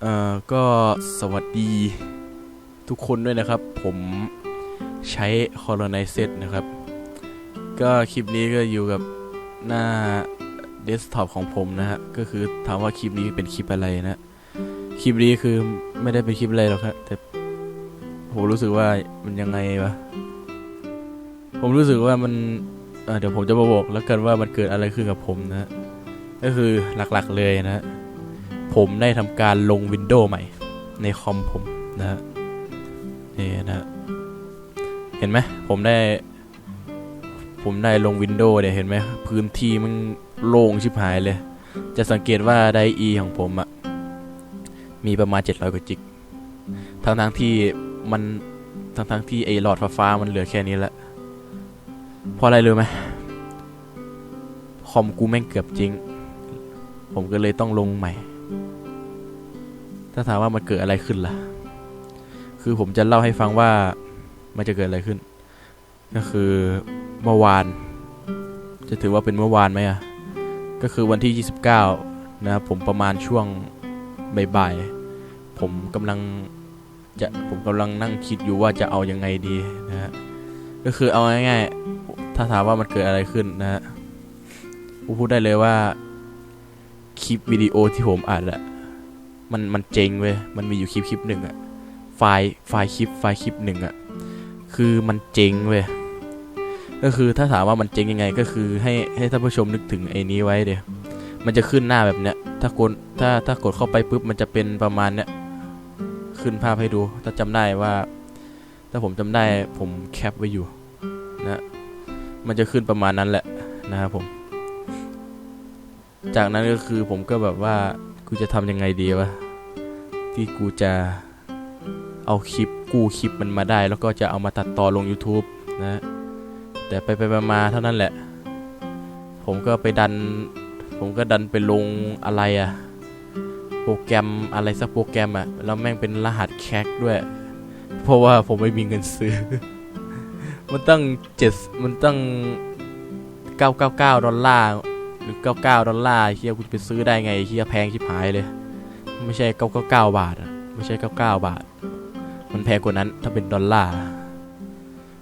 เอ่อก็สวัสดีทุกคนด้วยนะครับ ผมใช้ Colonize นะครับ ก็คลิปนี้ก็อยู่กับหน้าเดสก์ท็อปของผมนะฮะ ก็คือถามว่าคลิปนี้เป็นคลิปอะไรนะ คลิปนี้คือไม่ได้เป็นคลิปอะไรหรอกครับ แต่ผมรู้สึกว่ามันยังไงวะ ผมรู้สึกว่ามันเเดี๋ยวผมจะมาบอกแล้วกันว่ามันเกิดอะไรขึ้นกับผมนะ ก็คือหลักๆเลยนะ ผมได้ทำการลงวินโดว์ใหม่ ในคอมผมนะฮะนี่นะเห็นไหมผมได้ ผมได้ลงวินโดว์เนี่ยเห็นไหมพื้นที่มันโล่งชิบหายเลย จะสังเกตว่าไดอีของผมอะมีประมาณ 700 กว่าจิกทั้งทั้งที่มันทั้งทั้งที่ไอหลอดฟ้ามันเหลือแค่นี้ละเพราะอะไรรู้ไหมคอมกูแม่งเกือบจริง ผมก็เลยต้องลงใหม่ ถ้าถามว่ามันเกิดอะไรขึ้นล่ะ คือผมจะเล่าให้ฟังว่ามันจะเกิดอะไรขึ้น ก็คือเมื่อวาน จะถือว่าเป็นเมื่อวานไหมอะ ก็คือวันที่ 29 นะครับผมประมาณช่วงบ่ายๆ ผมกำลังจะผมกำลังนั่งคิดอยู่ว่าจะเอายังไงดีนะฮะ ก็คือเอาง่ายๆ ถ้าถามว่ามันเกิดอะไรขึ้นนะฮะผมพูดได้เลยว่าคลิปวิดีโอที่ผมอัดอะ มันมันเจ๋งเว้ยมันมีอยู่คลิปคลิปหนึ่งอะไฟล์ไฟล์คลิปไฟล์คลิปหนึ่งอะคือมันเจ๋งเว้ยก็คือถ้าถามว่ามันเจ๋งยังไงก็คือให้ให้ท่านผู้ชมนึกถึงไอ้นี้ไว้เดี๋ยวมันจะขึ้นหน้าแบบเนี้ย ถ้ากดถ้าถ้ากดเข้าไปปุ๊บมันจะเป็นประมาณเนี้ยขึ้นภาพให้ดู ถ้าจำได้ว่า ถ้าผมจำได้ผมแคปไว้อยู่นะมันจะขึ้นประมาณนั้นแหละนะครับผม จากนั้นก็คือผมก็แบบว่า กูจะทำยังไงดีวะ ที่กูจะเอาคลิปกูคลิปมันมาได้ แล้วก็จะเอามาตัดต่อลง YouTube นะ แต่ไปไปมาเท่านั้นแหละ ผมก็ไปดัน ผมก็ดันไปลงอะไรอะโปรแกรมอะไรสักโปรแกรมอะแล้วแม่งเป็นรหัสแคคด้วย เพราะว่าผมไม่มีเงินซื้อ มันตั้งเจ็ดมันตั้ง999 ดอลลาร์ หรือ 99 ดอลลาร์เฮียกูจะไปซื้อได้ไงเฮียแพงชิบหายเลย ไม่ใช่ 999 บาทอะไม่ใช่ 99 บาท มันแพงกว่านั้นถ้าเป็นดอลลาร์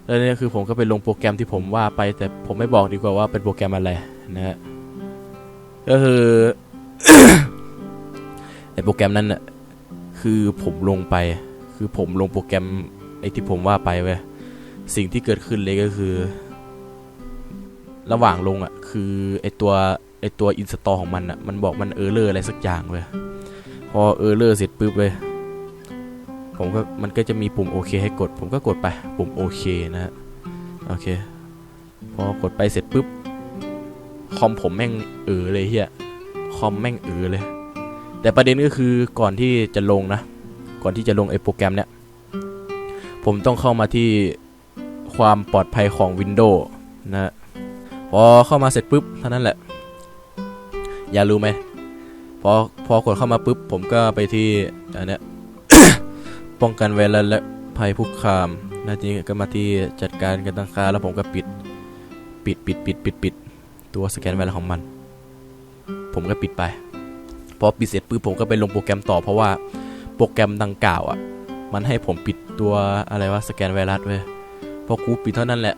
แล้วนี่คือผมก็ไปลงโปรแกรมที่ผมว่าไป แต่ผมไม่บอกดีกว่าว่าเป็นโปรแกรมอะไรนะฮะก็คือไอโปรแกรมนั้นน่ะคือผมลงไป คือผมลงโปรแกรมไอที่ผมว่าไปเว้ยสิ่งที่เกิดขึ้นเลยก็คือ ระหว่างลงอะคือไอตัวไอตัวอินสตอลของมันอะมันบอกมันเออร์เลอร์อะไรสักอย่างเว้ยพอเออร์เลอร์เสร็จปุ๊บเว้ยผมก็มันก็จะมีปุ่มโอเคให้กด ผมก็กดไปปุ่มโอเคนะฮะโอเคพอกดไปเสร็จปุ๊บคอมผมแม่งเออเลยเฮียคอมแม่งเออเลย แต่ประเด็นก็คือก่อนที่จะลงนะ ก่อนที่จะลงไอโปรแกรมเนี้ยผมต้องเข้ามาที่ความปลอดภัยของ Windows นะ พอเข้ามาเสร็จปุ๊บเท่านั้นแหละ อย่ารู้ไหมพอพอกดเข้ามาปุ๊บ ผมก็ไปที่อันเนี้ยป้องกันไวรัสและภัยคุกคามนะทีก็มาที่จัดการการตั้งค่าแล้วผมก็ปิด ปิดปิดปิดปิดปิดตัวสแกนไวรัสของมัน ผมก็ปิดไป พอปิดเสร็จปุ๊บผมก็ไปลงโปรแกรมต่อเพราะว่าโปรแกรมดังกล่าวอะ มันให้ผมปิดตัวอะไรว่าสแกนไวรัสเว้ยพอกูปิดเท่านั้นแหละ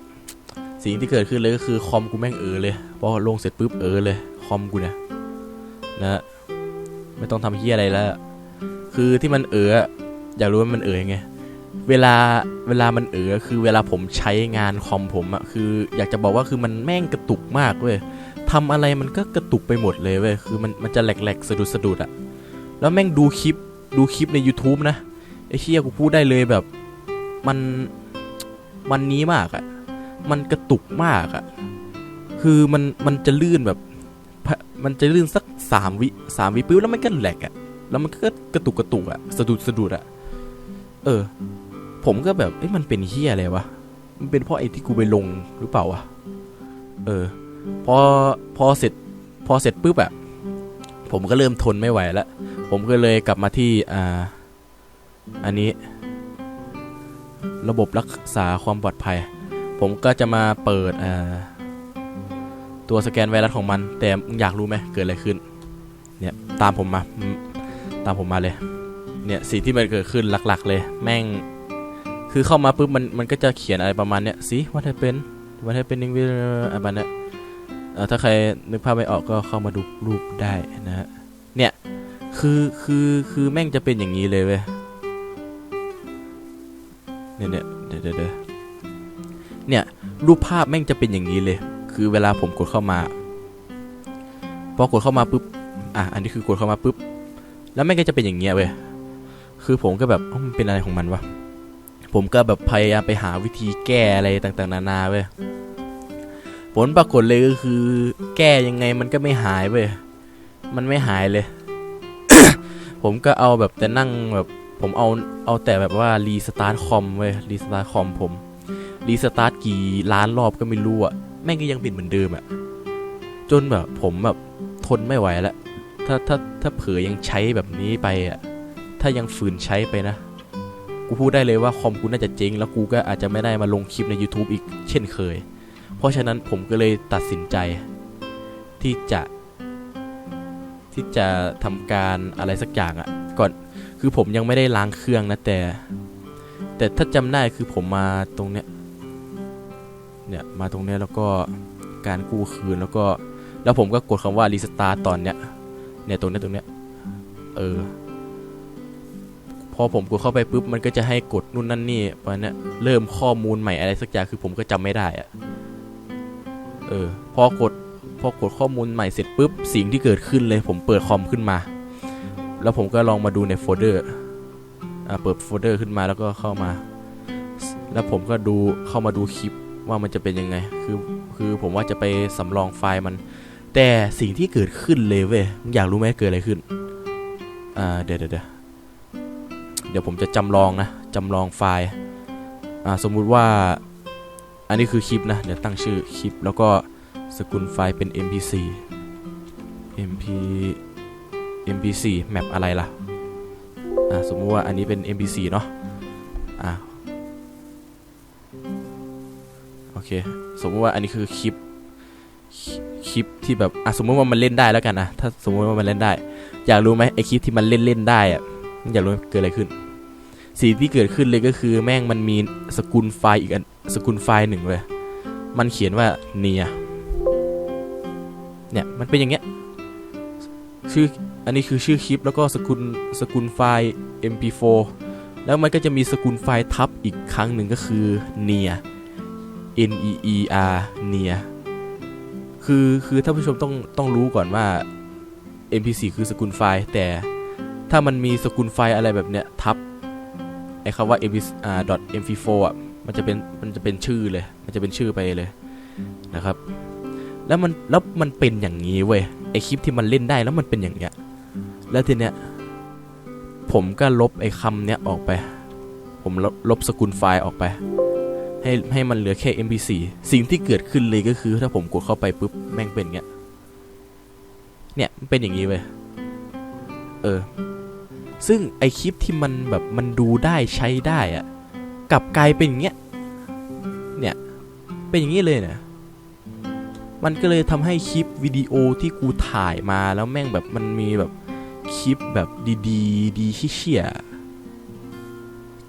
สิ่งที่เกิดขึ้นเลยก็คือคอมกูแม่งเออเลยพอลงเสร็จปุ๊บเออเลยคอมกูเนี่ยนะไม่ต้องทำเฮี้ยอะไรแล้ว คือที่มันเอออะอยากรู้ว่ามันเออยังไงเวลาเวลามันเออคือเวลาผมใช้งานคอมผมอะคือ อยากจะบอกว่าคือมันแม่งกระตุกมากเว้ยทำอะไรมันก็กระตุกไปหมดเลยเว้ยคือมันมันจะแหลกๆสะดุดสะดุดอะแล้วแม่งดูคลิปดูคลิปใน YouTube นะไอ้เฮียกูพูดได้เลยแบบ มันมันนี้มากอะ มันกระตุกมากอะคือมันมันจะลื่นแบบ มันจะลื่นสักสามวิสามวิปุ๊บแล้วมันก็แหลกอะแล้วมันก็กระตุกกระตุกอะสะดุดสะดุดอะเออ ผมก็แบบเอ้ยมันเป็นเฮียอะไรวะ มันเป็นเพราะไอ้ที่กูไปลงหรือเปล่าวะ เออ พอพอเสร็จพอเสร็จปุ๊บอะผมก็เริ่มทนไม่ไหวแล้วผมก็เลยกลับมาที่อ่าอันนี้ ระบบรักษาความปลอดภัย ผมก็จะมาเปิดตัวสแกนไวรัสของมัน แต่อยากรู้ไหมเกิดอะไรขึ้น เนี่ยตามผมมา ตามผมมาเลย เนี่ยสิ่งที่มันเกิดขึ้นหลัก ๆ เลย แม่ง คือเข้ามาปุ๊บมันมันก็จะเขียนอะไรประมาณเนี้ยสิว่าถ้าเป็นว่าถ้าเป็นนิงวิอะไรประมาณเนี้ยถ้าใครนึกภาพไม่ออกก็เข้ามาดูรูปได้นะฮะ เนี่ย คือคือคือแม่งจะเป็นอย่างนี้เลยเว้ย เนี่ยเนี่ยเดี๋ยวเดี๋ยว เนี่ยรูปภาพแม่งจะเป็นอย่างนี้เลย คือเวลาผมกดเข้ามาพอกดเข้ามาปุ๊บอะอันนี้คือกดเข้ามาปุ๊บแล้วแม่งก็จะเป็นอย่างเงี้ยเว้ยคือผมก็แบบมันเป็นอะไรของมันวะผมก็แบบพยายามไปหาวิธีแก้อะไรต่างๆ นานาเว้ยผลปรากฏเลยก็คือ แก้ยังไงมันก็ไม่หายเว้ยมันไม่หายเลย ผมก็เอาแบบแต่นั่งแบบผมเอาเอาแต่แบบว่ารีสตาร์ทคอมเว้ยรีสตาร์ทคอมผม รีสตาร์ทกี่ล้านรอบก็ไม่รู้อะแม่งก็ยังเป็นเหมือนเดิมอะจนแบบผมแบบทนไม่ไหวแล้วถ้าถ้าถ้าเผลอยังใช้แบบนี้ไปอะถ้ายังฝืนใช้ไปนะ กูพูดได้เลยว่าคอมกูน่าจะเจ๊งแล้วกูก็อาจจะไม่ได้มาลงคลิปใน YouTube อีกเช่นเคย เพราะฉะนั้นผมก็เลยตัดสินใจ ที่จะ ที่จะทำการอะไรสักอย่างอะ่ะก่อนคือผมยังไม่ได้ล้างเครื่องนะแต่ แต่ถ้าจำได้คือผมมาตรงเนี้ย เนี่ยมาตรงเนี้ยแล้วก็การกู้คืนแล้วก็แล้วผมก็กดคำว่ารีสตาร์ตอนเนี้ยเนี่ยตรงเนี้ยตรงเนี้ยเออพอผมกดเข้าไปปุ๊บมันก็จะให้กดนู่นนั่นนี่ประมาณเนี้ยเริ่มข้อมูลใหม่อะไรสักอย่างคือผมก็จำไม่ได้อะเออพอกดพอกดข้อมูลใหม่เสร็จปุ๊บสิ่งที่เกิดขึ้นเลยผมเปิดคอมขึ้นมา แล้วผมก็ลองมาดูในโฟลเดอร์อ่าเปิดโฟลเดอร์ขึ้นมาแล้วก็เข้ามา แล้วผมก็ดูเข้ามาดูคลิป ว่ามันจะเป็นยังไง คือคือผมว่าจะไปสำรองไฟล์มัน แต่สิ่งที่เกิดขึ้นเลยเว้ยอยากรู้ไหมเกิดอะไรขึ้น อ่าเดี๋ยวเดี๋ยวเดี๋ยวเดี๋ยวผมจะจำลองนะจำลองไฟล์ อ่าสมมุติว่า อันนี้คือคลิปนะ เดี๋ยวตั้งชื่อคลิป แล้วก็สกุลไฟล์เป็น mp4 mp mp4 แมปอะไรล่ะ อ่าสมมุติว่าอันนี้เป็น mp4 เนาะ โอเค สมมติว่าอันนี้คือคลิปคลิปที่แบบอะสมมติว่ามันเล่นได้แล้วกันนะถ้าสมมติว่ามันเล่นได้ อยากรู้ไหมไอคลิปที่มันเล่นเล่นได้อะอยากรู้เกิดอะไรขึ้นสิ่งที่เกิดขึ้นเลยก็คือแม่งมันมีสกุลไฟล์อีกอันสกุลไฟล์หนึ่งเลย มันเขียนว่าเนียเนี่ยมันเป็นอย่างเงี้ยชื่ออันนี้คือชื่อคลิปแล้วก็สกุลสกุลไฟล์ mp4 แล้วมันก็จะมีสกุลไฟล์ทับอีกครั้งหนึ่งก็คือเนีย n e e r เนียคือคือท่านผู้ชมต้องต้องรู้ก่อนว่า mp4 คือสกุลไฟล์ แต่ถ้ามันมีสกุลไฟล์อะไรแบบเนี้ยทับไอ้คำว่า mp อ่า mp4 อะมันจะเป็นมันจะเป็นชื่อเลย มันจะเป็นชื่อไปเลยนะครับ แล้วมันแล้วมันเป็นอย่างนี้เว้ยไอคลิปที่มันเล่นได้แล้วมันเป็นอย่างเงี้ยแล้วทีเนี้ยผมก็ลบไอ้คำเนี้ยออกไป ผมลบลบสกุลไฟล์ออกไป ให้ให้มันเหลือแค่ mp4 สิ่งที่เกิดขึ้นเลยก็คือ ถ้าผมกดเข้าไปปุ๊บแม่งเป็นเงี้ย เนี่ยมันเป็นอย่างนี้เว้ย เออ ซึ่งไอคลิปที่มันแบบมันดูได้ใช้ได้อะกลับกลายเป็นอย่างเงี้ย เนี่ย เป็นอย่างนี้เลยเนี่ยมันก็เลยทำให้คลิปวิดีโอที่กูถ่ายมาแล้วแม่งแบบมันมีแบบคลิปแบบดีๆ ดีที่เชี่ย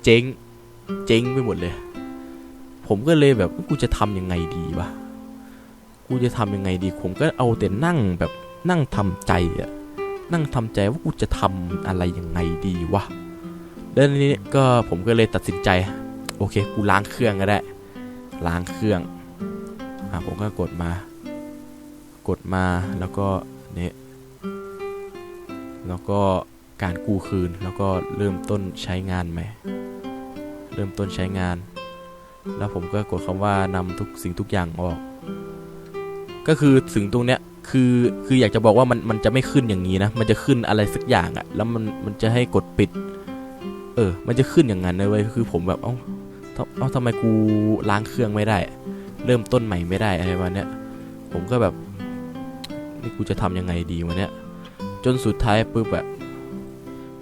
เจ๊ง เจ๊งไปหมดเลย ผมก็เลยแบบกูจะทำยังไงดีวะกูจะทำยังไงดี ผมก็เอาแต่นั่งแบบนั่งทำใจอะนั่งทำใจว่ากูจะทำอะไรยังไงดีวะแล้วนี้ก็ผมก็เลยตัดสินใจ โอเค กูล้างเครื่องก็ได้ ล้างเครื่องอะผมก็กดมา กดมาแล้วก็เนี่ยแล้วก็การกู้คืนแล้วก็เริ่มต้นใช้งานใหม่ เริ่มต้นใช้งาน แล้วผมก็กดคำว่านำทุกสิ่งทุกอย่างออก ก็คือถึงตรงเนี้ยคือคืออยากจะบอกว่ามันมันจะไม่ขึ้นอย่างนี้นะ มันจะขึ้นอะไรสักอย่างอะแล้วมันมันจะให้กดปิด เออ มันจะขึ้นอย่างนั้นเลยเว้ยคือผมแบบเอ้าเอ้าทำไมกูล้างเครื่องไม่ได้ เริ่มต้นใหม่ไม่ได้อะไรวันเนี้ยผมก็แบบนี่กูจะทำยังไงดีวันเนี้ยจนสุดท้ายปุ๊บอะ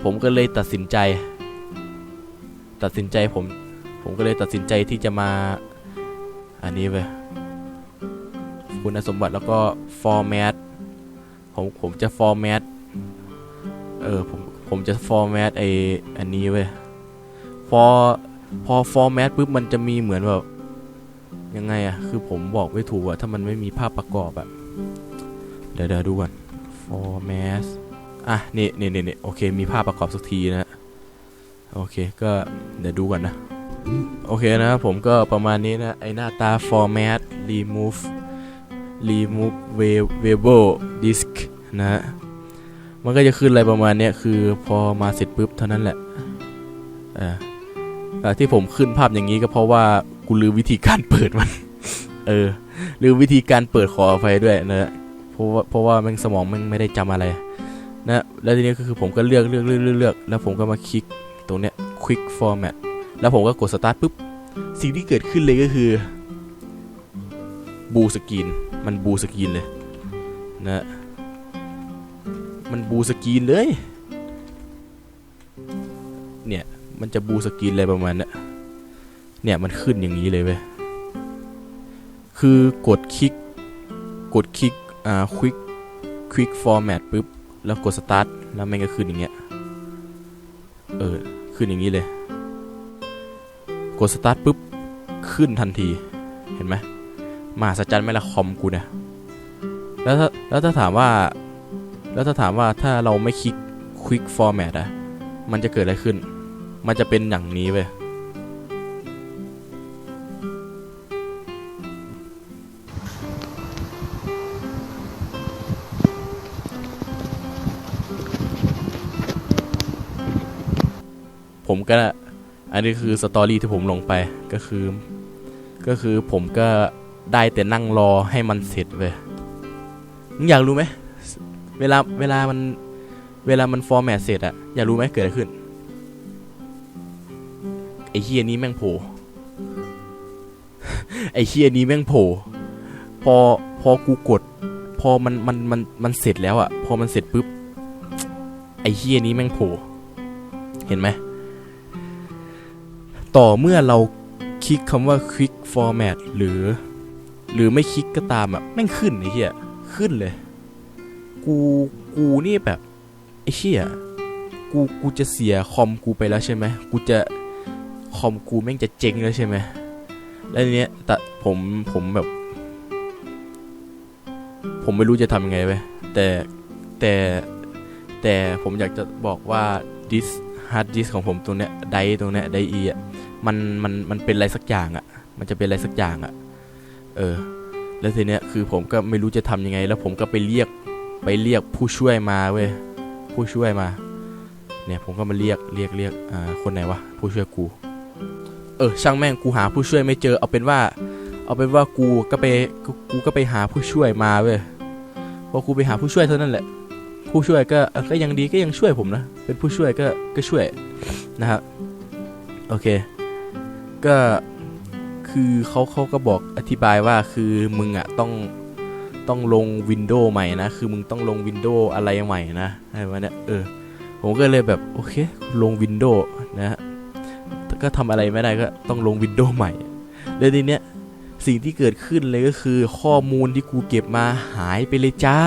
ผมก็เลยตัดสินใจ ตัดสินใจผม ผมก็เลยตัดสินใจที่จะมา อันนี้เว้ยคุณสมบัติแล้วก็ format ผมผมจะ format เออผมผมจะฟอร์แมตไออันนี้เว้ยพอพอฟอร์แมตปุ๊บมันจะมีเหมือนแบบยังไงอะคือผมบอกไม่ถูกอะถ้ามันไม่มีภาพประกอบอะเดี๋ยวเดี๋ยวดูก่อนฟอร์แมตอะนี่นี่นี่โอเค มีภาพประกอบสักทีนะ โอเค ก็เดี๋ยวดูก่อนนะ โอเคนะครับผมก็ประมาณนี้นะ ไอหน้าตา format remove remove variable disk นะฮะมันก็จะขึ้นอะไรประมาณนี้คือพอมาเสร็จปุ๊บเท่านั้นแหละอ่าแต่ที่ผมขึ้นภาพอย่างนี้ก็เพราะว่ากูลืมวิธีการเปิดมัน เออลืมวิธีการเปิดขออภัยด้วยนะเพราะว่าเพราะว่าแม่งสมองแม่งไม่ได้จำอะไรนะแล้วทีนี้ก็คือผมก็เลือกเลือกเลือกเลือกเลือกแล้วผมก็มาคลิกตรงเนี้ย quick format แล้วผมก็กด start ปุ๊บ สิ่งที่เกิดขึ้นเลยก็คือบูสกรีนมันบูสกรีนเลยนะมันบูสกรีนเลย เนี่ย มันจะบูสกรีนอะไรประมาณนี้เนี่ยมันขึ้นอย่างนี้เลยเว้ยคือกดคลิก กดคลิก อ่า quick quick format ปุ๊บ แล้วกด start แล้วมันก็ขึ้นอย่างเงี้ย เออ ขึ้นอย่างนี้เลย กด start ปุ๊บ ขึ้นทันที เห็นไหมมหัศจรรย์ไหม่ละคอมกูเนี่ยแล้วถ้าแล้วถ้าถามว่า แล้วถ้าถามว่าถ้าเราไม่คลิก quick format อะมันจะเกิดอะไรขึ้น มันจะเป็นอย่างนี้เว้ยผมก็ อันนี้คือสตอรี่ที่ผมลงไปก็คือ ก็คือผมก็ได้แต่นั่งรอให้มันเสร็จเว้ยมึงอยากรู้ไหมเวลาเวลามันเวลามันฟอร์แมตเสร็จอะอยากรู้ไหมเกิดอะไรขึ้นไอ้เฮียนี้แม่งโผล่ไอ้เฮียนี้แม่งโผล่พอพอกูกด พอมันมันมันมันเสร็จแล้วอะพอมันเสร็จปุ๊บไอ้เฮียนี้แม่งโผล่เห็นไหม ต่อเมื่อเราคลิกคำว่า quick format หรือ หรือไม่คลิกก็ตามอะแม่งขึ้นไอ้เหี้ยขึ้นเลย กูกูนี่แบบไอ้เหี้ยกูกูจะเสียคอมกูไปแล้วใช่ไหมกูจะคอมกูแม่งจะเจ๊งแล้วใช่ไหมแล้วเนี้ยแต่ผมผมแบบ ผมไม่รู้จะทำยังไงไปแต่แต่แต่ผมอยากจะบอกว่าดิสฮาร์ดดิสของผมตรงเนี้ยไดตรงเนี้ยไดอีอะ มันมันมันเป็นอะไรสักอย่างอะ่ะ มันจะเป็นอะไรสักอย่างอะ่ะ เออ แล้วทีเนี้ยคือผมก็ไม่รู้จะทำยังไง แล้วผมก็ไปเรียกไปเรียกผู้ช่วยมาเว้ยผู้ช่วยมา เนี่ยผมก็มาเรียกเรียกเรียกอ่าคนไหนวะผู้ช่วยกู เออ ช่างแม่งกูหาผู้ช่วยไม่เจอ เอาเป็นว่า เอาเป็นว่ากูก็ไปกูกูก็ไปหาผู้ช่วยมาเว้ยพอกูไปหาผู้ช่วยเท่านั้นแหละ ผู้ช่วยก็ก็ยังดีก็ยังช่วยผมนะเป็นผู้ช่วยก็ก็ช่วยนะครับโอเค ก็คือเขาเขาก็บอกอธิบายว่าคือมึงอะต้องต้องลงวินโดว์ใหม่นะ คือมึงต้องลงวินโดว์อะไรใหม่นะอะไรวะเนี่ยเออ ผมก็เลยแบบโอเค ลงวินโดว์นะฮะก็ทำอะไรไม่ได้ก็ต้องลงวินโดว์ใหม่ แล้วทีเนี้ยสิ่งที่เกิดขึ้นเลยก็คือข้อมูลที่กูเก็บมาหายไปเลยจ้า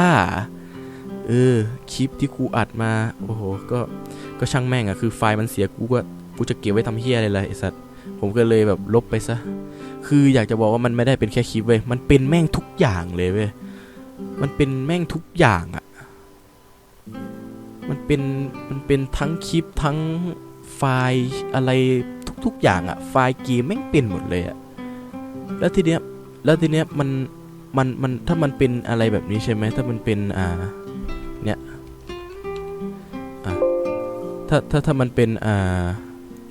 เออ คลิปที่กูอัดมา โอ้โห ก็ ก็ช่างแม่งอะคือไฟล์มันเสียกูก็ กูจะเก็บไว้ทำเฮียอะไรล่ะไอสัตว์ ผมก็เลยแบบลบไปซะ คืออยากจะบอกว่ามันไม่ได้เป็นแค่คลิปเว้ย มันเป็นแม่งทุกอย่างเลยเว้ย มันเป็นแม่งทุกอย่างอะมันเป็น มันเป็นทั้งคลิปทั้งไฟล์อะไรทุกๆอย่างอะไฟล์เกมแม่งเป็นหมดเลยอะแล้วทีเนี้ย แล้วทีเนี้ยมัน มัน มัน ถ้ามันเป็นอะไรแบบนี้ใช่ไหม ถ้ามันเป็น อ่า เนี่ย อะ ถ้า ถ้า ถ้ามันเป็น อ่า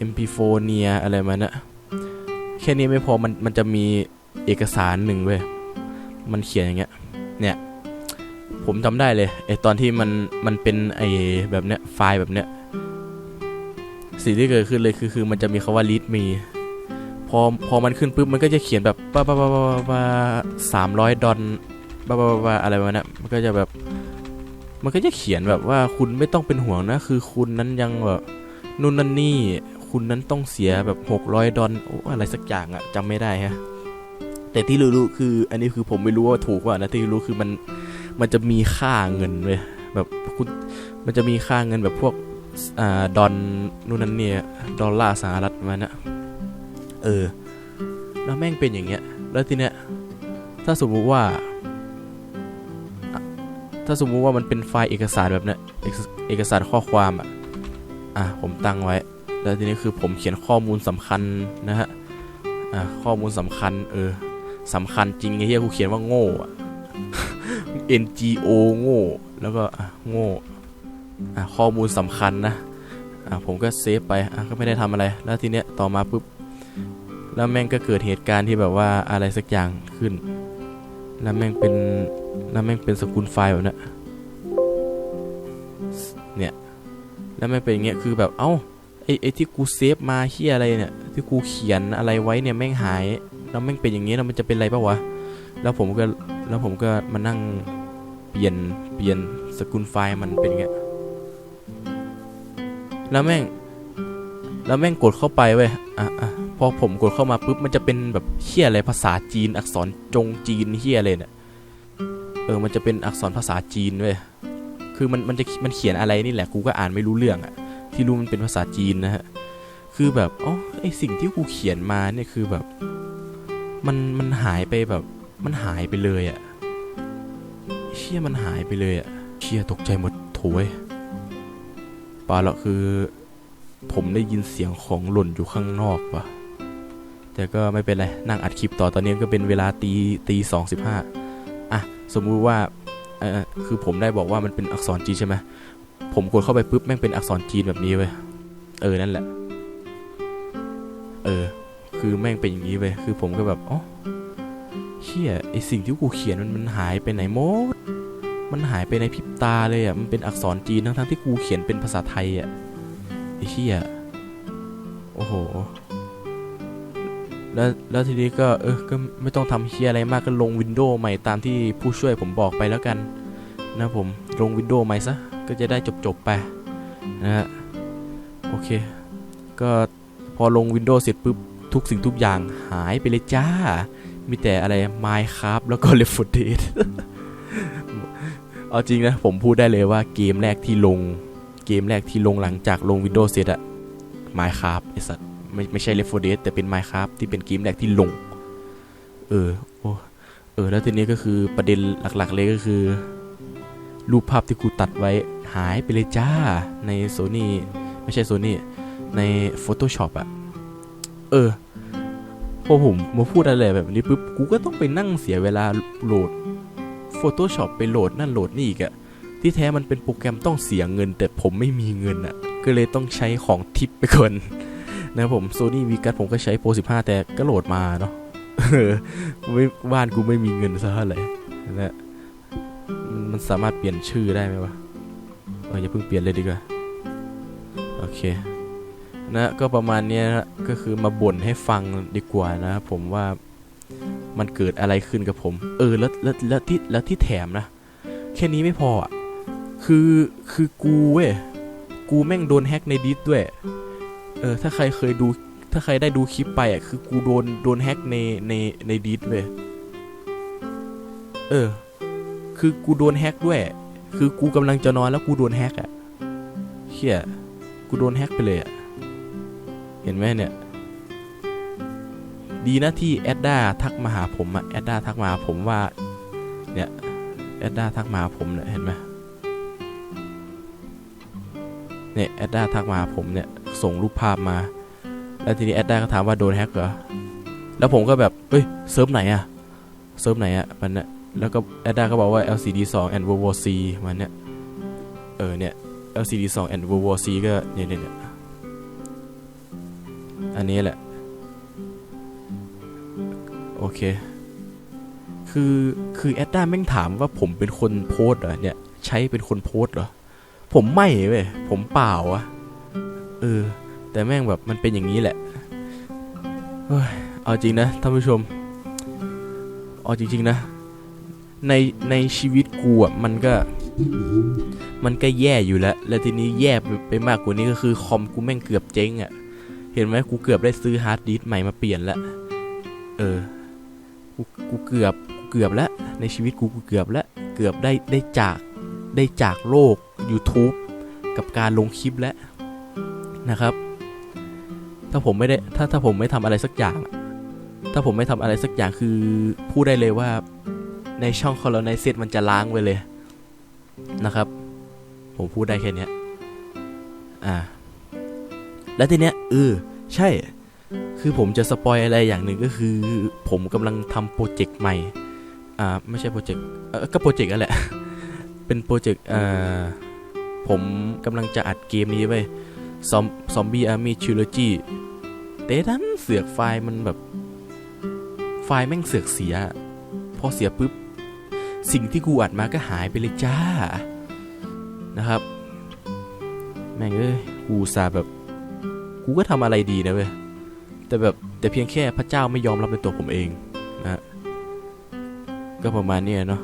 MP4 เนียอะไรมานะแค่นี้ไม่พอมันมันจะมีเอกสารหนึ่งเว้ยมันเขียนอย่างเงี้ยเนี่ยผมจำได้เลยไอตอนที่มันมันเป็นไอแบบเนี้ยไฟล์แบบเนี้ยสิ่งที่เกิดขึ้นเลยคือคือมันจะมีคาว่า read me พอพอมันขึ้นปุ๊บมันก็จะเขียนแบบบ้าบ้าบ้าบ้าบ้าสามร้อยดอลบ้าบ้าบ้าอะไรประมาณนั้นมันก็จะแบบ มันก็จะเขียนแบบว่าคุณไม่ต้องเป็นห่วงนะ คือคุณนั้นยังแบบนู่นนั่นนี่ คุณนั้นต้องเสียแบบ 600 ดอลโอ้อะไรสักอย่างอะจำไม่ได้ฮะแต่ที่รู้ๆคือ อันนี้คือผมไม่รู้ว่าถูกว่านะที่รู้คือมันมันจะมีค่าเงินเว้ยแบบคุณมันจะมีค่าเงินแบบพวกอ่าดอนนู่นนั่นเนี่ยดอลลาร์สหรัฐมานะเออ แล้วแม่งเป็นอย่างเงี้ย แล้วทีเนี้ยถ้าสมมุติว่า ถ้าสมมุติว่ามันเป็นไฟล์เอกสารแบบเนี้ยเอกสเอกสารข้อความอะอะผมตั้งไว้ แล้วทีนี้คือผมเขียนข้อมูลสำคัญนะฮะอะข้อมูลสำคัญเออสำคัญจริงไอ้เหี้ยกูเขียนว่าโง่อะ NGO โง่ แล้วก็อะโง่อะข้อมูลสำคัญนะอะผมก็เซฟไปอะก็ไม่ได้ทำอะไร แล้วทีเนี้ยต่อมาปุ๊บแล้วแม่งก็เกิดเหตุการณ์ที่แบบว่าอะไรสักอย่างขึ้น แล้วแม่งเป็นแล้วแม่งเป็นสกุลไฟล์แบบเนี้เนี่ย แล้วแม่งเป็นอย่างเงี้ยคือแบบเอ้า ไอ้ไอ้ที่กูเซฟมาเฮียอะไรเนี่ย ที่กูเขียนอะไรไว้เนี่ยแม่งหายแล้วแม่งเป็นอย่างงี้แล้วมันจะเป็นอะไรปะวะแล้วผมก็แล้วผมก็มานั่งเปลี่ยนเปลี่ยนสกุลไฟล์มันเป็นอย่างเงี้ยแล้วแม่งแล้วแม่งกดเข้าไปเว้ยอะอะพอผมกดเข้ามาปุ๊บมันจะเป็นแบบเฮียอะไรภาษาจีน อักษรจงจีนเฮียอะไรเนี่ยเออมันจะเป็นอักษรภาษาจีนเว้ยคือมันมันจะมันเขียนอะไรนี่แหละกูก็อ่านไม่รู้เรื่องอะ ที่รู้มันเป็นภาษาจีนนะฮะ คือแบบอ๋อไอสิ่งที่กูเขียนมาเนี่ยคือแบบมันมันหายไปแบบมันหายไปเลยอะเชี่ยมันหายไปเลยอะเชี่ยตกใจหมดโถยป่าละคือ ผมได้ยินเสียงของหล่นอยู่ข้างนอกว่ะ แต่ก็ไม่เป็นไร นั่งอัดคลิปต่อตอนนี้ก็เป็นเวลาตีตีสองสิบห้าอะ สมมุติว่าเออคือผมได้บอกว่ามันเป็นอักษรจีนใช่ไหม ผมกดเข้าไปปุ๊บแม่งเป็นอักษรจีนแบบนี้เว้ยเออนั่นแหละ เออ คือแม่งเป็นอย่างนี้เว้ยคือผมก็แบบอ๋อเชี่ยไอสิ่งที่กูเขียนมันมันหายไปไหนหมดมันหายไปในพริบตาเลยอะมันเป็นอักษรจีนทั้งทั้งที่กูเขียนเป็นภาษาไทยอะไอเชี่ยโอ้โหแล้วแล้วทีนี้ก็เออก็ไม่ต้องทำเฮียอะไรมากก็ลงวินโดว์ใหม่ตามที่ผู้ช่วยผมบอกไปแล้วกัน นะผมลงวินโดว์ใหม่ซะ ก็จะได้จบๆไปนะฮะโอเค ก็พอลงวินโดว์เสร็จปุ๊บ ทุกสิ่งทุกอย่างหายไปเลยจ้า มีแต่อะไร Minecraft แล้วก็ Left 4 Dead เอาจริงนะ ผมพูดได้เลยว่าเกมแรกที่ลง เกมแรกที่ลงหลังจากลง Windows เสร็จอะ Minecraft ไอสัตว์ไม่ไม่ใช่ Left 4 Dead แต่เป็น Minecraft ที่เป็นเกมแรกที่ลง เออโอ้เออ แล้วทีนี้ก็คือประเด็นหลักๆเลยก็คือ รูปภาพที่กูตัดไว้ หายไปเลยจ้าใน Sony ไม่ใช่ Sony ใน Photoshop อะเออพอผมมาพูดอะไรแบบนี้ปุ๊บกูก็ต้องไปนั่งเสียเวลาโหลด Photoshop ไปโหลดนั่นโหลดนี่อีกอะที่แท้มันเป็นโปรแกรมต้องเสียเงิน แต่ผมไม่มีเงินอะก็เลยต้องใช้ของทิปไปก่อนนะผม Sony v ีกัสผมก็ใช้ Pro 15 แต่ก็โหลดมาเนาะเออไม่บ้านกูไม่มีเงินซะเท่าไหร่นะมันสามารถเปลี่ยนชื่อได้ไหมวะ เอออย่าเพิ่งเปลี่ยนเลยดีกว่า โอเค นะก็ประมาณนี้นะก็คือมาบ่นให้ฟังดีกว่านะผมว่ามันเกิดอะไรขึ้นกับผม เออแล้วแล้วแล้วที่แล้วที่แถมนะ แค่นี้ไม่พออะคือคือกูเว้ยกูแม่งโดนแฮ็กในดิสด้วย เออ ถ้าใครเคยดู ถ้าใครได้ดูคลิปไปอะ คือกูโดนโดนแฮ็กในในในดิสเว้ย เออ คือกูโดนแฮ็กด้วย คือกูกำลังจะนอนแล้วกูโดนแฮกอะเฮียกูโดนแฮกไปเลยอะเห็นไหมเนี่ย ดีนะที่แอดด้าทักมาหาผมอะแอดด้าทักมาหาผมว่า เนี่ยแอดด้าทักมาหาผมเนี่ยเห็นไหมเนี่ยแอดด้าทักมาหาผมเนี่ยส่งรูปภาพมา แล้วทีนี้แอดด้าก็ถามว่าโดนแฮกเหรอ แล้วผมก็แบบเอ้ยเซิร์ฟไหนอะเซิร์ฟไหนอะมันเนี่ย แล้วก็แอดดาก็บอกว่า LCD 2 and World War C มันเนี่ย เออเนี่ย LCD 2 and World War C ก็เนี่ยเนี่ยเนี่ยอันนี้แหละ โอเค คือ คือแอดด้าแม่งถามว่าผมเป็นคนโพสเหรอเนี่ย ใช้เป็นคนโพสเหรอ ผมไม่เว้ย ผมเปล่าอะเออ แต่แม่งแบบมันเป็นอย่างนี้แหละ เฮ้ย เอาจริงนะท่านผู้ชม เอาจริง ๆ นะ ในในชีวิตกูอะมันก็ มันก็แย่อยู่แล้ว แล้วทีนี้แย่ไปไปมากกว่านี้ก็คือคอมกูแม่งเกือบเจ๊งอะ เห็นไหมกูเกือบได้ซื้อฮาร์ดดิสก์ใหม่มาเปลี่ยนล้วเออ กูกูเกือบเกือบแล้ว ในชีวิตกูกูเกือบแล้ว เกือบได้ได้จากได้จากโลก YouTube กับการลงคลิปแล้วนะครับ ถ้าผมไม่ได้ถ้าถ้าผมไม่ทำอะไรสักอย่าง ถ้าผมไม่ทำอะไรสักอย่างคือพูดได้เลยว่า ในช่องคอลไนเซตมันจะล้างไปเลยนะครับ ผมพูดได้แค่นี้อ่า แล้วทีเนี้ยเออใช่ คือผมจะสปอยอะไรอย่างหนึ่งก็คือ ผมกำลังทำโปรเจกต์ใหม่ อ่า ไม่ใช่โปรเจกต์เออก็โปรเจกต์นั่นแหละ เป็นโปรเจกต์อ่าผมกำลังจะอัดเกมนี้ไว้ซอมซอมบี้อาร์มี่ชิลจีแต่ดันเสือกไฟล์มันแบบ ไฟล์แม่งเสือกเสีย พอเสียปุ๊บ สิ่งที่กูอัดมาก็หายไปเลยจ้านะครับ แม่งเอ้ยกูอุตสาแบบ กูก็ทำอะไรดีนะเว้ยแต่แบบแต่เพียงแค่พระเจ้าไม่ยอมรับในตัวผมเองนะก็ประมาณนี้เนาะ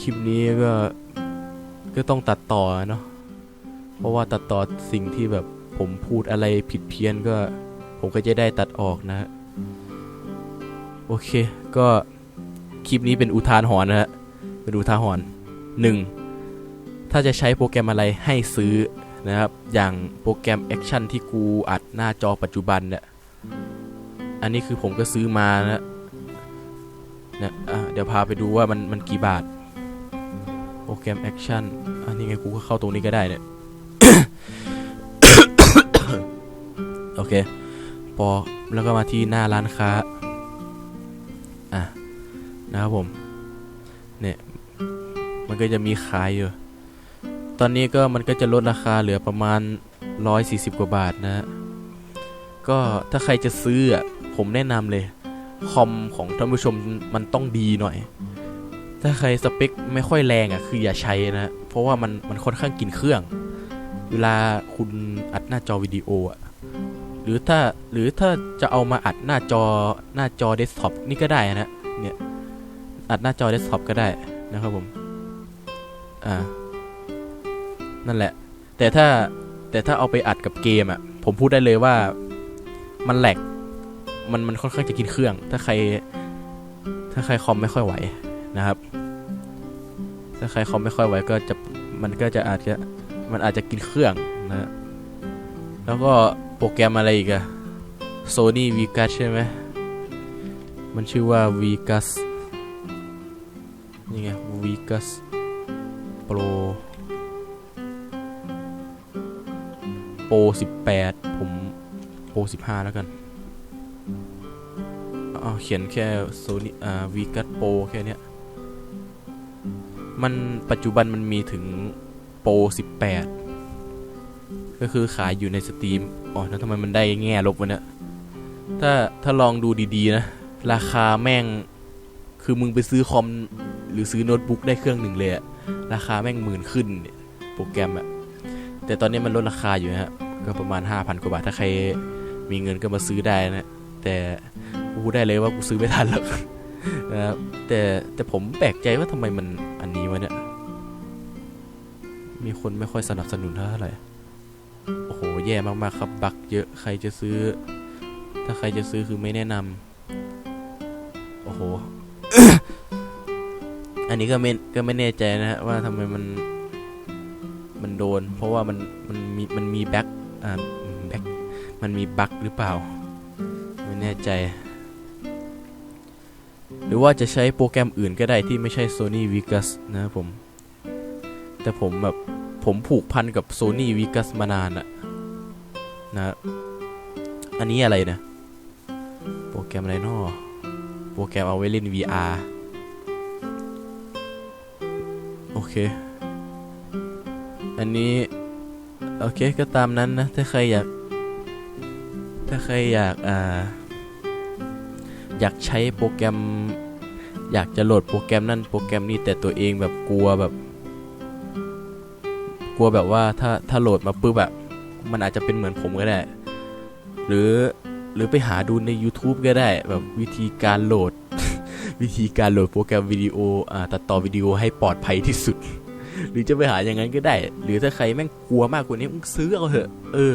คลิปนี้ก็ก็ต้องตัดต่อเนาะเพราะว่าตัดต่อสิ่งที่แบบผมพูดอะไรผิดเพี้ยนก็ ผมก็จะได้ตัดออกนะฮะโอเค ก็คลิปนี้เป็นอุทานหรณ์นะฮะ เป็นอุทาหรณ์หนึ่งถ้าจะใช้โปรแกรมอะไรให้ซื้อนะครับ อย่างโปรแกรมแอคชั่นที่กูอัดหน้าจอปัจจุบันเนี่ยอันนี้คือผมก็ซื้อมานะเนี่ยเดี๋ยวพาไปดูว่ามันมันกี่บาท โปรแกรมแอคชั่นอันนี้ไงกูก็เข้าตรงนี้ก็ได้เนี่ยโอเคพอแล้วก็มาที่หน้าร้านค้า อะ นะครับผม เนี่ยมันก็จะมีขายอยู่ ตอนนี้ก็มันก็จะลดราคาเหลือประมาณ 140 กว่าบาทนะฮะก็ถ้าใครจะซื้ออะผมแนะนำเลย คอมของท่านผู้ชมมันต้องดีหน่อย ถ้าใครสเปคไม่ค่อยแรงอะคืออย่าใช้นะ เพราะว่ามันมันค่อนข้างกินเครื่อง เวลาคุณอัดหน้าจอวิดีโออะหรือถ้าหรือถ้าจะเอามาอัดหน้าจอหน้าจอเดสก์ท็อปนี่ก็ได้นะ อัดหน้าจอเดสก์ท็อปก็ได้นะครับผม อ่า นั่นแหละ แต่ถ้าแต่ถ้าเอาไปอัดกับเกมอะ ผมพูดได้เลยว่ามันแหลก มันมันค่อนข้างจะกินเครื่อง ถ้าใคร ถ้าใครคอมไม่ค่อยไหวนะครับ ถ้าใครคอมไม่ค่อยไหวก็จะมันก็จะอาจจะมันอาจจะกินเครื่องนะแล้วก็โปรแกรมอะไรอีกอะ Sony Vegas ใช่ไหม มันชื่อว่า Vegas Vegas Pro Pro 18 ผม Pro 15 แล้วกันอ๋อเขียนแค่ Sony อ่า Vegas Pro แค่เนี้ย มันปัจจุบันมันมีถึง Pro 18 ก็คือขายอยู่ในสตรีม อ๋อ แล้วทำไมมันได้แง่ลบวะเนี่ย ถ้าถ้าลองดูดีๆนะ ราคาแม่ง คือมึงไปซื้อคอม หรือซื้อโน้ตบุ๊กได้เครื่องหนึ่งเลยอะราคาแม่งหมื่นขึ้นโปรแกรมอะแต่ตอนนี้มันลดราคาอยู่นะฮะก็ประมาณ 5,000 กว่าบาท ถ้าใครมีเงินก็มาซื้อได้นะ แต่กูได้เลยว่ากูซื้อไม่ทันหรอกนะครับแต่แต่ผมแปลกใจว่าทำไมมันอันนี้วะเนี่ย มีคนไม่ค่อยสนับสนุนเท่าไหร่ โอ้โห แย่มากๆครับ บักเยอะ ใครจะซื้อ ถ้าใครจะซื้อคือไม่แนะนำโอ้โห อันนี้ก็ไม่ก็ไม่แน่ใจนะฮะว่าทำไมมันมันโดน เพราะว่ามันมันมีมันมีแบ็คอ่าแบ็คมันมีบั๊กหรือเปล่า ไม่แน่ใจ หรือว่าจะใช้โปรแกรมอื่นก็ได้ที่ไม่ใช่ Sony Vegas นะครับผม แต่ผมแบบผมผูกพันกับ Sony Vegas มานานอะนะอันนี้อะไรนะ โปรแกรมอะไรนอโปรแกรมเอาไว้เล่น VR เคอันนี้ โอเคก็ตามนั้นนะ ถ้าใครอยาก ถ้าใครอยากอ่าอยากใช้โปรแกรม อยากจะโหลดโปรแกรมนั่นโปรแกรมนี้แต่ตัวเองแบบกลัวแบบ กลัวแบบว่าถ้าถ้าโหลดมาปุ๊บแบบมันอาจจะเป็นเหมือนผมก็ได้ หรือหรือไปหาดูใน YouTube ก็ได้ แบบวิธีการโหลด วิธีการโหลดโปรแกรมวิดีโออ่าตัดต่อวิดีโอให้ปลอดภัยที่สุด หรือจะไปหาอย่างนั้นก็ได้ หรือถ้าใครแม่งกลัวมากกว่านี้มึงซื้อเอาเถอะ เออ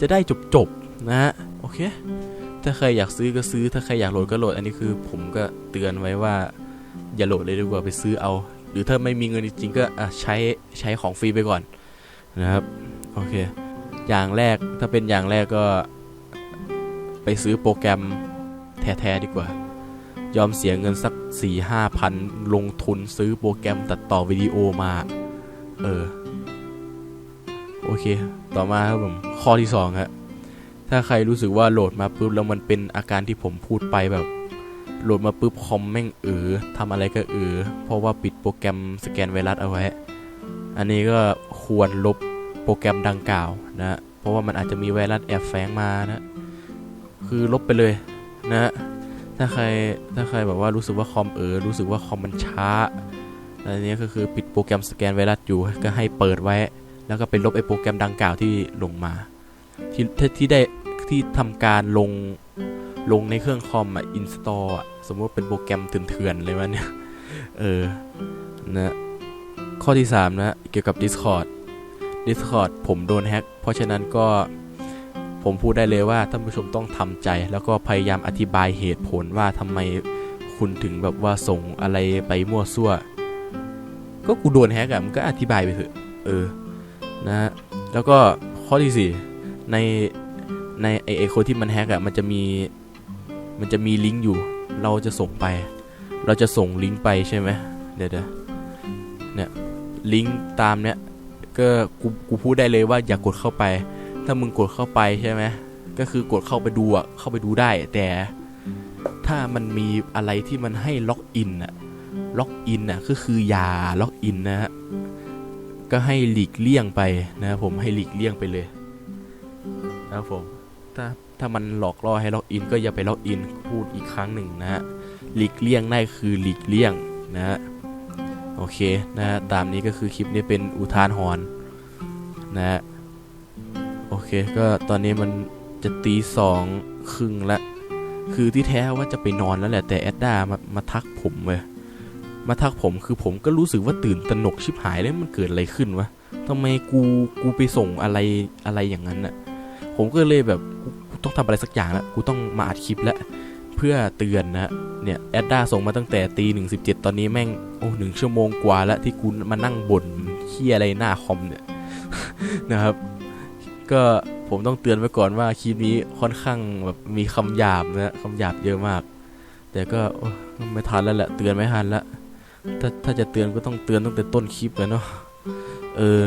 จะได้จบจบนะฮะโอเค ถ้าใครอยากซื้อก็ซื้อ ถ้าใครอยากโหลดก็โหลด อันนี้คือผมก็เตือนไว้ว่า อย่าโหลดเลยดีกว่าไปซื้อเอา หรือถ้าไม่มีเงินจริงก็ใช้ใช้ของฟรีไปก่อนนะครับ โอเค อย่างแรกถ้าเป็นอย่างแรกก็ ไปซื้อโปรแกรมแท้ๆดีกว่า ยอมเสียเงินสักสี่ห้าพันลงทุนซื้อโปรแกรมตัดต่อวิดีโอมา เออ โอเค ต่อมาครับผม ข้อที่สองครับถ้าใครรู้สึกว่าโหลดมาปุ๊บแล้วมันเป็นอาการที่ผมพูดไปแบบโหลดมาปุ๊บคอมแม่งเออทำอะไรก็เออเพราะว่าปิดโปรแกรมสแกนไวรัสเอาไว้ อันนี้ก็ควรลบโปรแกรมดังกล่าวนะเพราะว่ามันอาจจะมีไวรัสแอบแฝงมานะ คือลบไปเลยนะ ถ้าใครถ้าใครแบบว่ารู้สึกว่าคอมเออรู้สึกว่าคอมมันช้าอันนี้ก็คือปิดโปรแกรมสแกนไวรัสอยู่ก็ให้เปิดไว้ แล้วก็ไปลบไอ้โปรแกรมดังกล่าวที่ลงมาที่ที่ได้ที่ทำการลงลงในเครื่องคอมอะอินสตอลอะสมมติว่าเป็นโปรแกรมเถื่อนๆเลยวะเนี่ยเออนะข้อที่ 3 นะ เกี่ยวกับ Discord Discord ผมโดนแฮ็กเพราะฉะนั้นก็ ผมพูดได้เลยว่าท่านผู้ชมต้องทำใจ แล้วก็พยายามอธิบายเหตุผลว่าทำไมคุณถึงแบบว่าส่งอะไรไปมั่วซั่ว ก็กูโดนแฮกอะมันก็อธิบายไปเถอะ เออนะฮะแล้วก็ข้อที่4ในในไอไอคนที่มันแฮกอะมันจะมีมันจะมีลิงก์อยู่ เราจะส่งไป เราจะส่งลิงก์ไปใช่ไหมเดี๋ยวเดี๋ยวเนี่ยลิงก์ตามเนี้ยก็กูกูพูดได้เลยว่าอย่ากดเข้าไป ถ้ามึงกดเข้าไปใช่ไหมก็คือกดเข้าไปดูอะเข้าไปดูได้ แต่ถ้ามันมีอะไรที่มันให้ล็อกอินอะล็อกอินอะก็คืออย่าล็อกอินนะฮะก็ให้หลีกเลี่ยงไปนะครับผมให้หลีกเลี่ยงไปเลยนะครับผมถ้าถ้ามันหลอกล่อให้ล็อกอินก็อย่าไปล็อกอินพูดอีกครั้งหนึ่งนะฮะหลีกเลี่ยงได้คือหลีกเลี่ยงนะฮะโอเคนะฮะตามนี้ก็คือคลิปนี้เป็นอุทานหรณ์นะฮะ เคก็ตอนนี้มันจะตีสองครึ่งละ คือที่แท้ว่าจะไปนอนแล้วแหละแต่แอดดามามาทักผมเว้ยมาทักผมคือผมก็รู้สึกว่าตื่นตระหนกชิบหายเลยมันเกิดอะไรขึ้นวะทำไมกูกูไปส่งอะไรอะไรอย่างนั้นน่ะ ผมก็เลยแบบกูต้องทำอะไรสักอย่างล้วกูต้องมาอัดคลิปล้วเพื่อเตือนนะเนี่ยแอดด้าส่งมาตั้งแต่ตีหนึ่งสิบเจ็ดตอนนี้แม่งโอ้หนึ่งชั่วโมงกว่าล้วที่กูมานั่งบ่นเคียอะไรหน้าคอมเนี่ยนะครับ ก็ผมต้องเตือนไว้ก่อนว่าคลิปนี้ค่อนข้างแบบมีคำหยาบนะคำหยาบเยอะมาก แต่ก็ไม่ทันแล้วแหละเตือนไม่ทันละถ้าถ้าจะเตือนก็ต้องเตือนตั้งแต่ต้นคลิปเลยเนาะเออ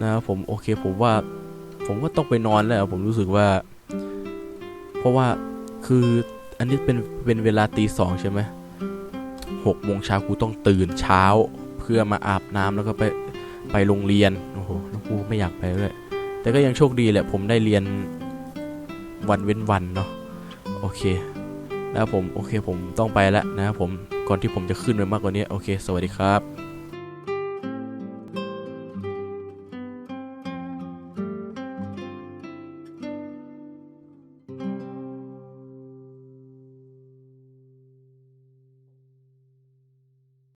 นะครับผมโอเคผมว่า ผมก็ต้องไปนอนแล้ว ผมรู้สึกว่า เพราะว่าคืออันนี้เป็นเป็นเวลาตีสองใช่ไหมหกโมงเช้ากูต้องตื่นเช้า เพื่อมาอาบน้ำแล้วก็ไปไปโรงเรียนโอ้โหแล้วกูไม่อยากไปเลย แต่ก็ยังโชคดีแหละผมได้เรียนวันเว้นวันเนาะโอเคนะครับผมโอเคผมต้องไปแล้วนะครับผมก่อนที่ผมจะขึ้นไปมากกว่านี้โอเค สวัสดีครับ